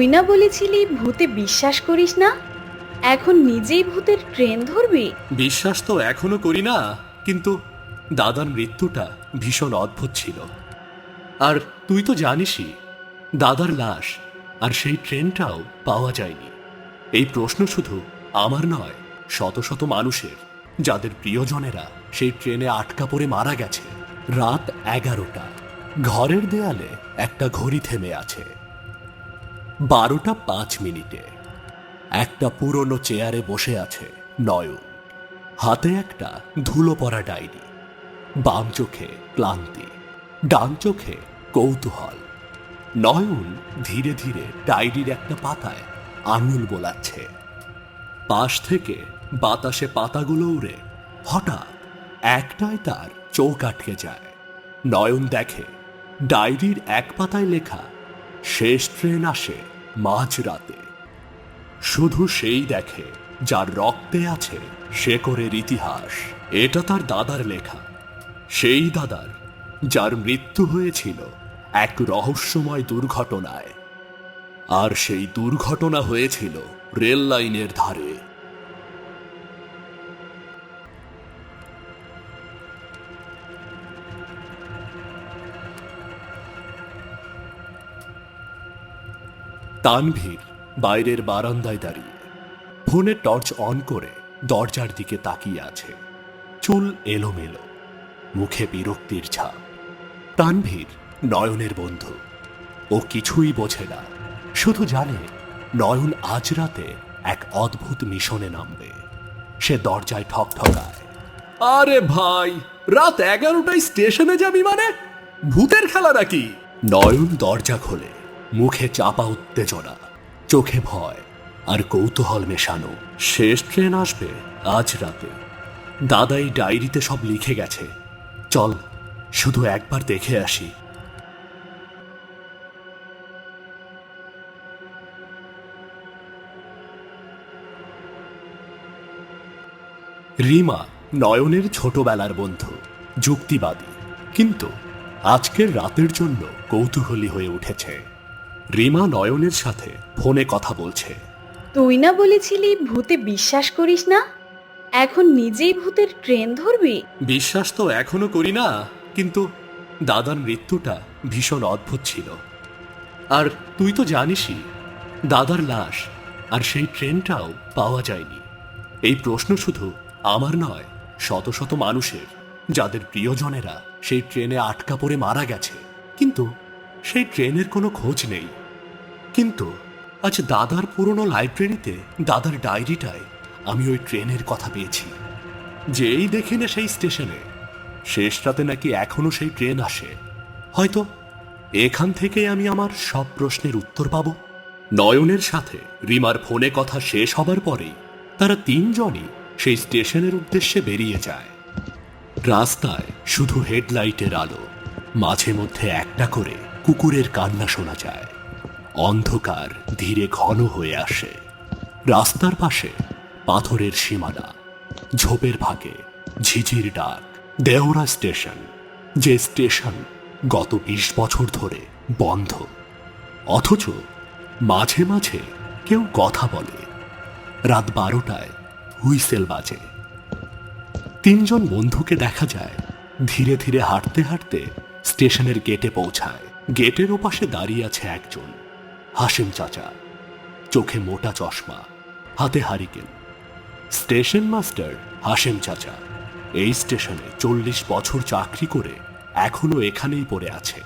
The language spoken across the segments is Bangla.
তুই না বলেছিলি, ভূতে বিশ্বাস করিস না? এখন নিজেই ভূতের ট্রেন ধরবি? বিশ্বাস তো এখনও করি না, কিন্তু দাদার মৃত্যুটা ভীষণ অদ্ভুত ছিল। আর তুই তো জানিসই, দাদার লাশ আর সেই ট্রেনটাও পাওয়া যায়নি। এই প্রশ্ন শুধু আমার নয়, শত শত মানুষের, যাদের প্রিয়জনেরা সেই ট্রেনে আটকা পড়ে মারা গেছে। রাত এগারোটা, ঘরের দেয়ালে একটা ঘড়ি থেমে আছে। বারোটা পাঁচ মিনিটে। একটা পুরনো চেয়ারে বসে আছে নয়ন। হাতে একটা ধুলো পড়া ডায়েরি। বাম চোখে ক্লান্তি, ডান চোখে কৌতূহল। নয়ন ধীরে ধীরে ডায়েরির একটা পাতায় আঙুল বোলাচ্ছে। পাশ থেকে বাতাসে পাতাগুলো উড়ে হঠাৎ একটাই তার চোখ আটকে যায়। নয়ন দেখে ডায়েরির এক পাতায় লেখা, শেষ ট্রেন আসে মাঝরাতে শুধু সেই দেখে, যার রক্তে আছে শেকরের ইতিহাস, এটা তার দাদার লেখা। সেই দাদার, যার মৃত্যু হয়েছিল এক রহস্যময় দুর্ঘটনায়। আর সেই দুর্ঘটনা হয়েছিল রেল লাইনের ধারে। তানভীর বাইরের বারান্দায় দাঁড়িয়ে, ফোনে টর্চ অন করে দরজার দিকে তাকিয়ে আছে। চুল এলোমেলো, মুখে বিরক্তির ছাপ। তানভীর নয়নের বন্ধু। ও কিছুই বোঝে না, শুধু জানে নয়ন আজ রাতে এক অদ্ভুত মিশনে নামবে। সে দরজায় ঠক ঠকায় আরে ভাই, রাত এগারোটায় স্টেশনে যাবি মানে? ভূতের খেলা নাকি? নয়ন দরজা খোলে মুখে চাপা উত্তেজনা, চোখে ভয় আর কৌতূহল মেশানো। শেষ ট্রেন আসবে আজ রাতে। দাদাই ডায়েরিতে সব লিখে গেছে। চল, শুধু একবার দেখে আসি। রিমা নয়নের ছোটবেলার বন্ধু, যুক্তিবাদী। কিন্তু আজকের রাতের জন্য কৌতূহলী হয়ে উঠেছে। রিমা নয়নের সাথে ফোনে কথা বলছে। তুই না বলেছিলি ভূতে বিশ্বাস করিস না? এখন নিজেই ভূতের ট্রেন ধরবি? বিশ্বাস তো এখনও করি না কিন্তু দাদার মৃত্যুটা ভীষণ অদ্ভুত ছিল। আর তুই তো জানিসই দাদার লাশ আর সেই ট্রেনটাও পাওয়া যায়নি। এই প্রশ্ন শুধু আমার নয় শত শত মানুষের যাদের প্রিয়জনেরা সেই ট্রেনে আটকা পড়ে মারা গেছে। কিন্তু সেই ট্রেনের কোনো খোঁজ নেই। কিন্তু আজ দাদার পুরনো লাইব্রেরিতে দাদার ডায়েরিটায় আমি ওই ট্রেনের কথা পেয়েছি। যেই দেখি না সেই স্টেশনে। শেষ রাতে নাকি এখনও সেই ট্রেন আসে। হয়তো এখান থেকে আমি আমার সব প্রশ্নের উত্তর পাব। নয়নের সাথে রিমার ফোনে কথা শেষ হবার পরেই তারা তিনজনই সেই স্টেশনের উদ্দেশ্যে বেরিয়ে যায়। রাস্তায় শুধু হেডলাইটের আলো, মাঝে মধ্যে একটা করে কুকুরের কান্না শোনা যায়। অন্ধকার ধীরে ঘন হয়ে আসে। রাস্তার পাশে পাথরের সীমানা, ঝোপের ফাঁকে, ঝিঝির ডাক, দেওরা স্টেশন, যে স্টেশন গত বিশ বছর ধরে বন্ধ। অথচ মাঝে মাঝে কেউ কথা বলে। রাত বারোটায় হুইসেল বাজে। তিনজন বন্ধুকে দেখা যায় ধীরে ধীরে হাঁটতে হাঁটতে স্টেশনের গেটে পৌঁছায়। গেটের ওপাশে দাঁড়িয়ে আছে একজন। হাসিম চাচা, চোখে মোটা চশমা, হাতে হারিকেন। স্টেশন মাস্টার হাসেম চাচা, এই স্টেশনে চল্লিশ বছর চাকরি করে এখনও এখানেই পড়ে আছে।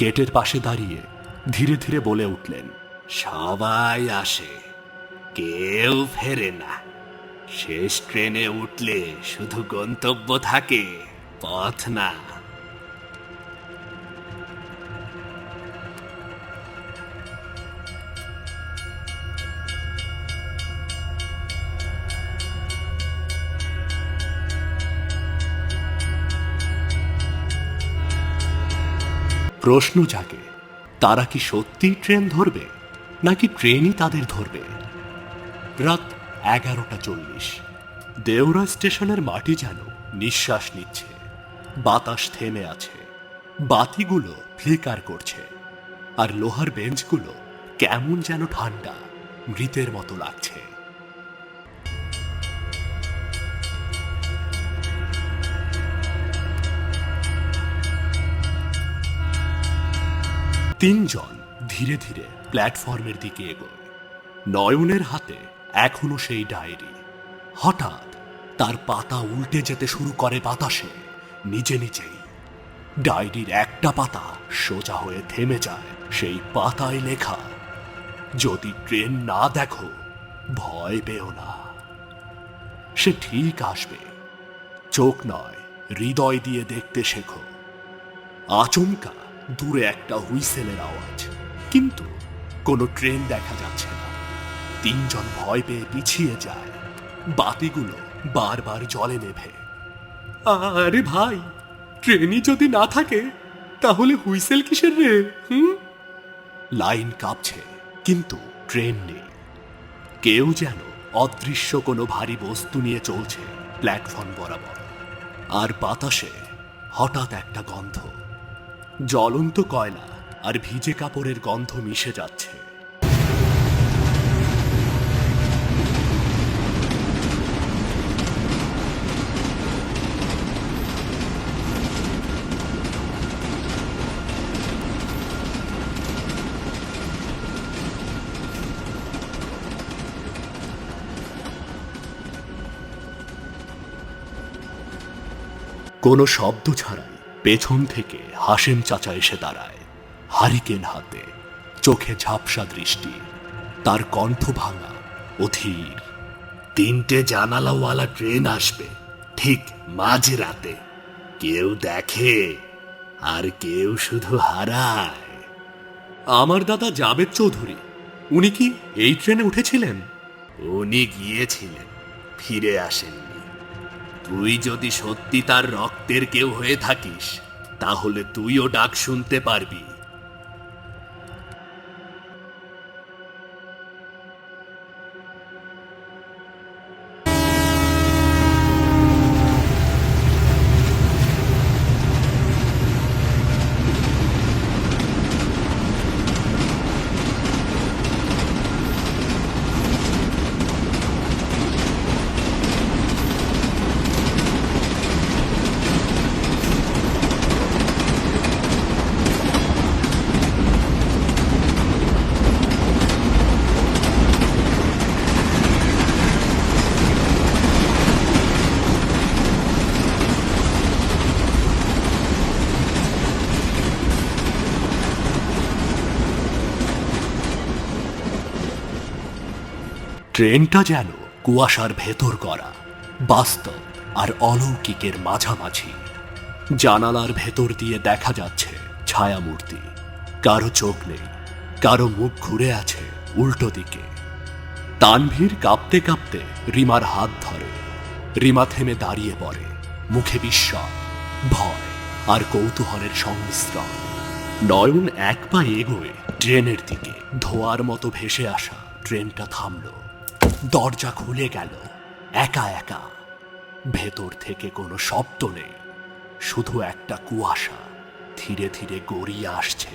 গেটের পাশে দাঁড়িয়ে ধীরে ধীরে বলে উঠলেন, সবাই আসে, কেউ ফেরে না। শেষ ট্রেনে উঠলে শুধু গন্তব্য থাকে, পথ না। প্রশ্ন জাগে, তারা কি সত্যিই ট্রেন ধরবে, নাকি ট্রেনই তাদের ধরবে? রাত এগারোটা চল্লিশ, দেওরা স্টেশনের মাটি যেন নিঃশ্বাস নিচ্ছে, বাতাস থেমে আছে, বাতিগুলো ফ্লিকার করছে, আর লোহার বেঞ্চগুলো কেমন যেন ঠান্ডা, মৃতের মতো লাগছে। তিনজন ধীরে ধীরে প্ল্যাটফর্মের দিকে এগোয়। নয়নের হাতে এখনও সেই ডায়েরি। হঠাৎ তার পাতা উল্টে যেতে শুরু করে বাতাসে। নিজে নিজেই ডায়েরির একটা পাতা সোজা হয়ে থেমে যায় সেই পাতায় লেখা, যদি ট্রেন না দেখো, ভয় পেও না। সে ঠিক আসবে। চোখ নয়, হৃদয় দিয়ে দেখতে শেখো। আচমকা দূরে একটা হুইসেলের আওয়াজ। কিন্তু কোনো ট্রেন দেখা যাচ্ছে না। তিনজন ভয় পেয়ে পিছিয়ে যায়। বাতিগুলো বারবার জলে নেভে। আরে ভাই, ট্রেনই যদি না থাকে, তাহলে হুইসেল কিসের রে, হুম? লাইন কাঁপছে, কিন্তু ট্রেন নেই। কেউ যেন অদৃশ্য কোনো ভারী বস্তু নিয়ে চলছে, প্ল্যাটফর্ম বরাবর। আর বাতাসে হঠাৎ একটা গন্ধ। জ্বলন্ত কয়লা আর ভিজে কাপড়ের গন্ধ মিশে যাচ্ছে। কোনো শব্দ ছাড়াই পেছন থেকে হাসেম চাচা এসে দাঁড়ায়, হারিকেন হাতে। চোখে ঝাপসা দৃষ্টি, তার কণ্ঠ ভাঙা, অধীর। তিনটে জানালাওয়ালা ট্রেন আসবে, ঠিক মাঝ রাতে কেউ দেখে, আর কেউ শুধু হারায়। আমার দাদা জাবেদ চৌধুরী, উনি কি এই ট্রেনে উঠেছিলেন? উনি গিয়েছিলেন, ফিরে আসেননি। তুই যদি সত্যি তার রক্তের কেউ হয়ে থাকিস তাহলে তুইও ডাক শুনতে পারবি। ট্রেনটা যেন কুয়াশার ভেতর করা বাস্তব আর অলৌকিকের মাঝামাঝি। জানালার ভেতর দিয়ে দেখা যাচ্ছে ছায়ামূর্তি। কারও চোখ নেই, কারও মুখ ঘুরে আছে উল্টো দিকে। তানভীর কাঁপতে কাঁপতে রিমার হাত ধরে। রিমা থেমে দাঁড়িয়ে পড়ে, মুখে বিস্ময়, ভয় আর কৌতূহলের সংমিশ্রণ। নয়ন এক পা এগোয় ট্রেনের দিকে, ধোয়ার মতো ভেসে আসা ট্রেনটা থামলো। দরজা খুলে গেল। একা একা। ভেতর থেকে কোনো শব্দ নেই। শুধু একটা কুয়াশা ধীরে ধীরে গড়িয়ে আসছে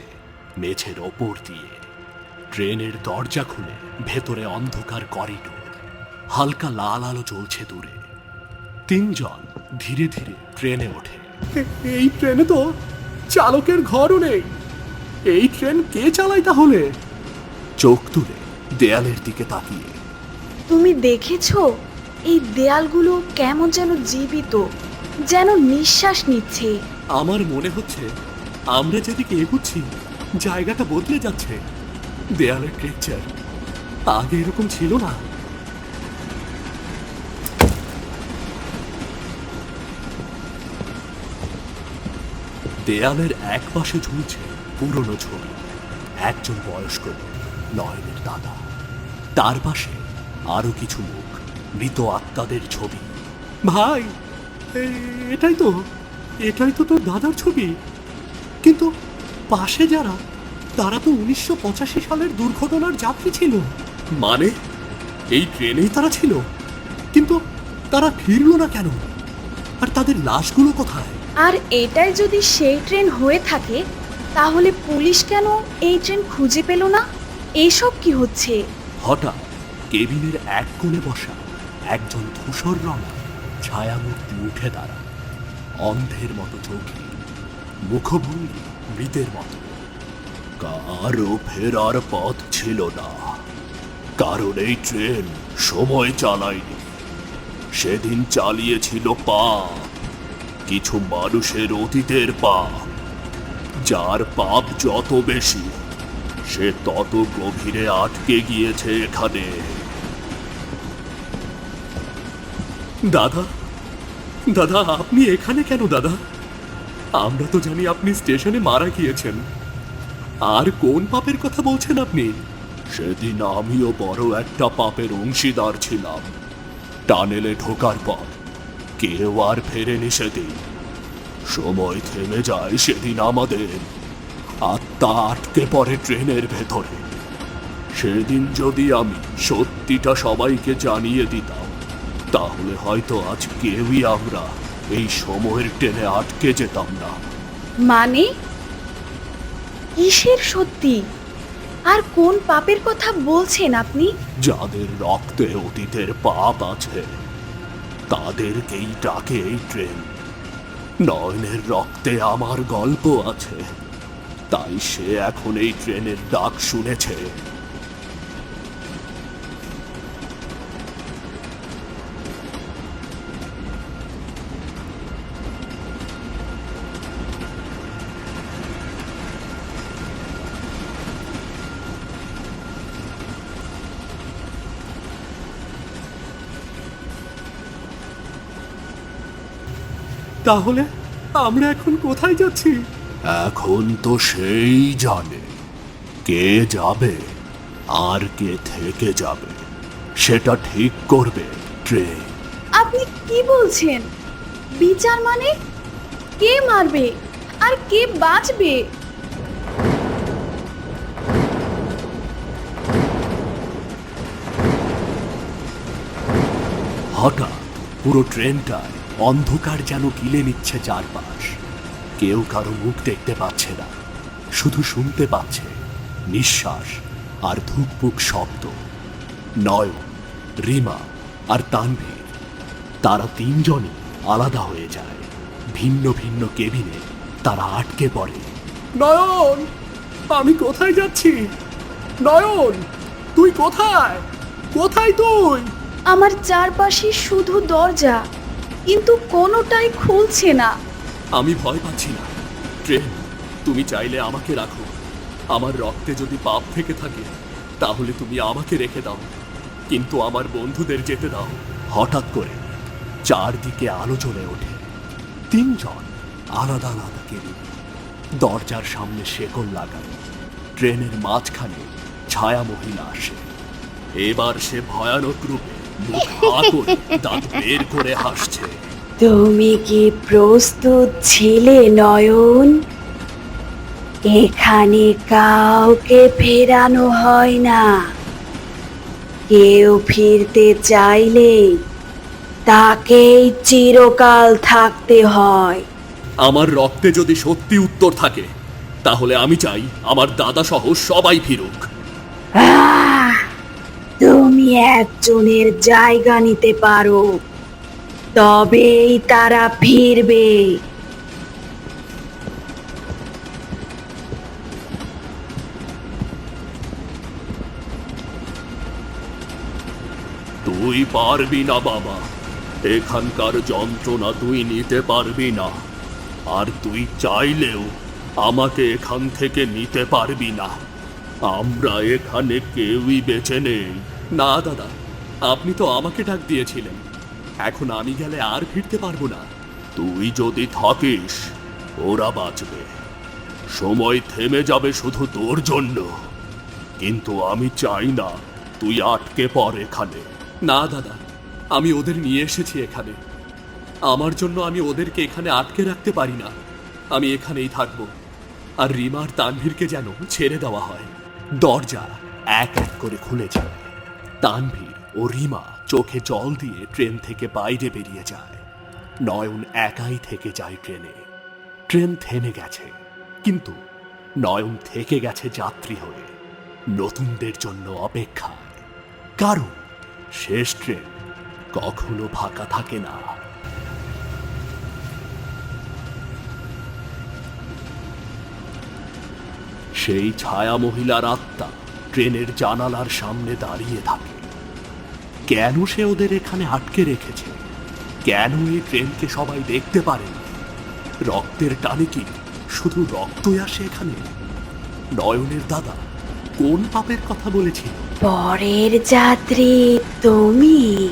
মেঝের ওপর দিয়ে। ট্রেনের দরজা খুলে ভেতরে অন্ধকার করিডোর। হালকা লাল আলো জ্বলছে দূরে। তিনজন ধীরে ধীরে ট্রেনে ওঠে। এই ট্রেনে তো চালকের ঘরও নেই। এই ট্রেন কে চালায় তাহলে? চোখ তুলে দেয়ালের দিকে তাকিয়ে তুমি দেখেছ? এই দেয়ালগুলো কেমন যেন জীবিত, যেন নিঃশ্বাস নিচ্ছে। আমার মনে হচ্ছে আমরা যেদিকে এগুচ্ছি, জায়গাটা বদলে যাচ্ছে। দেয়ালের টেক্সচার আগে এরকম ছিল না। দেয়ালের এক পাশে ঝুলছে পুরনো ছবি। একজন বয়স্ক নয়নের দাদা। তার পাশে আরও কিছু মুখ মৃত আত্মাদের ছবি। ভাই এটাই তো এটাই তো তোর দাদার ছবি। কিন্তু পাশে যারা তারা তো উনিশশো পঁচাশি সালের দুর্ঘটনার যাত্রী ছিল। মানে? এই ট্রেনেই তারা ছিল? কিন্তু তারা ফিরল না কেন? আর তাদের লাশগুলো কোথায়? আর এটাই যদি সেই ট্রেন হয়ে থাকে তাহলে পুলিশ কেন এই ট্রেন খুঁজে পেল না? এসব কি হচ্ছে? হঠাৎ কেবিনের এক কোণে বসা একজন ধূসর রঙা ছায়ামূর্তি উঠে দাঁড়ায়। অন্ধের মতো চোখে মুখভঙ্গি মৃতের মতো। কারও ফেরার পথ ছিল না, কারণ এই ট্রেন সময় চালায়নি। সেদিন চালিয়েছিল পা, কিছু মানুষের অতীতের পা, যার পাপ যত বেশি, সে তত গভীরে আটকে গিয়েছে এখানে। দাদা? দাদা, আপনি এখানে কেন দাদা? আমরা তো জানি আপনি স্টেশনে মারা গিয়েছেন। আর কোন পাপের কথা বলছেন আপনি? সেদিন আমিও বড় একটা পাপের অংশীদার ছিলাম। টানেলে ঢোকার পর কেউ আর ফেরেনি সেদিন। সময় থেমে যায় সেদিন আমাদের। আত্মা আটকে পড়ে ট্রেনের ভেতরে। সেদিন যদি আমি সত্যিটা সবাইকে জানিয়ে দিতাম তাহলে হয়তো আজ কেউই আমরা এই সময়ের ট্রেনে আটকে যেতাম না। মানে? কিসের সত্যি? আর কোন পাপের কথা বলছেন আপনি? যাদের রক্তে অতীতের পাপ আছে তাদেরকেই ডাকে এই ট্রেন। নয়নের রক্তে আমার গল্প আছে তাই সে এখন এই ট্রেনের ডাক শুনেছে। তাহলে আমরা এখন কোথায় যাচ্ছি? এখন তো সেই জানে কে যাবে আর কে থেকে যাবে। সেটা ঠিক করবে ট্রেন। আপনি কি বলছেন? বিচার মানে? কে মারবে? আর কে বাঁচবে? হঠাৎ পুরো ট্রেনটায় অন্ধকার যেন গিলে নিচ্ছে চারপাশ। কেউ কারও মুখ দেখতে পাচ্ছে না শুধু শুনতে পাচ্ছে নিঃশ্বাস আর ধুকপুক শব্দ। নয়ন রিমা আর তানভীর তারা তিনজনই আলাদা হয়ে যায়। ভিন্ন ভিন্ন কেবিনে তারা আটকে পড়ে। নয়ন আমি কোথায় যাচ্ছি? নয়ন তুই কোথায়? কোথায় তুই? আমার চারপাশে শুধু দরজা। কিন্তু কোনোটাই খুলছে না। আমি ভয় পাচ্ছি না। ট্রেন, তুমি চাইলে আমাকে রাখো। আমার রক্তে যদি পাপ থেকে থাকে, তাহলে তুমি আমাকে রেখে দাও। কিন্তু আমার বন্ধুদের যেতে দাও। হঠাৎ করে চারদিকে আলো জ্বলে ওঠে। তিনজন আলাদা আলাদা কেবিন। দরজার সামনে শেকল লাগানো। ট্রেনের মাঝখানে ছায়া মহিলা আসে। এবার সে ভয়ানক রূপে মুখ হা করে দাঁত বের করে হাসছে। তুমি কি প্রস্তুত ছিলে নয়ন? এখানে কাউকে ফেরানো হয় না। কেউ ফিরতে চাইলে তাকেই চিরকাল থাকতে হয়। আমার রক্তে যদি সত্যি উত্তর থাকে তাহলে আমি চাই আমার দাদা সহ সবাই ফিরুক। আহ! তুমি একজনের জায়গা নিতে পারো। তবেই তারা ফিরবে। তুই পারবি না বাবা। এখানকার যন্ত্রণা তুই নিতে পারবি না। আর তুই চাইলেও আমাকে এখান থেকে নিতে পারবি না। আমরা এখানে কেউই বেঁচে নেই। না দাদা। আপনি তো আমাকে ডাক দিয়েছিলেন। এখন আমি গেলে আর ফিরতে পারব না। তুই যদি থাকিস ওরা বাঁচবে। সময় থেমে যাবে শুধু তোর জন্য। কিন্তু আমি চাই না তুই আটকে পড় এখানে। না দাদা। আমি ওদের নিয়ে এসেছি এখানে। আমার জন্য আমি ওদেরকে এখানে আটকে রাখতে পারি না। আমি এখানেই থাকব। আর রিমার তানভীরকে যেন ছেড়ে দেওয়া হয়। দরজা এক এক করে খুলে যায়। তানভীর ও রিমা চোখে জল দিয়ে ট্রেন থেকে বাইরে বেরিয়ে যায়। নয়ন একাই থেকে যায় ট্রেনে। ট্রেন থেমে গেছে, কিন্তু নয়ন থেকে গেছে যাত্রী হয়ে। নতুনদের জন্য অপেক্ষা কারণ শেষ ট্রেন কখনো ফাঁকা থাকে না। সেই ছায়া মহিলার আত্মা ট্রেনের জানালার সামনে দাঁড়িয়ে থাকে। কেন সে ওদের এখানে আটকে রেখেছে? কেন এই ট্রেনকে সবাই দেখতে পারে রক্তের টানে কি শুধু রক্তই আসে এখানে? নয়নের দাদা কোন পাপের কথা বলেছিল? পরের যাত্রী তুমি।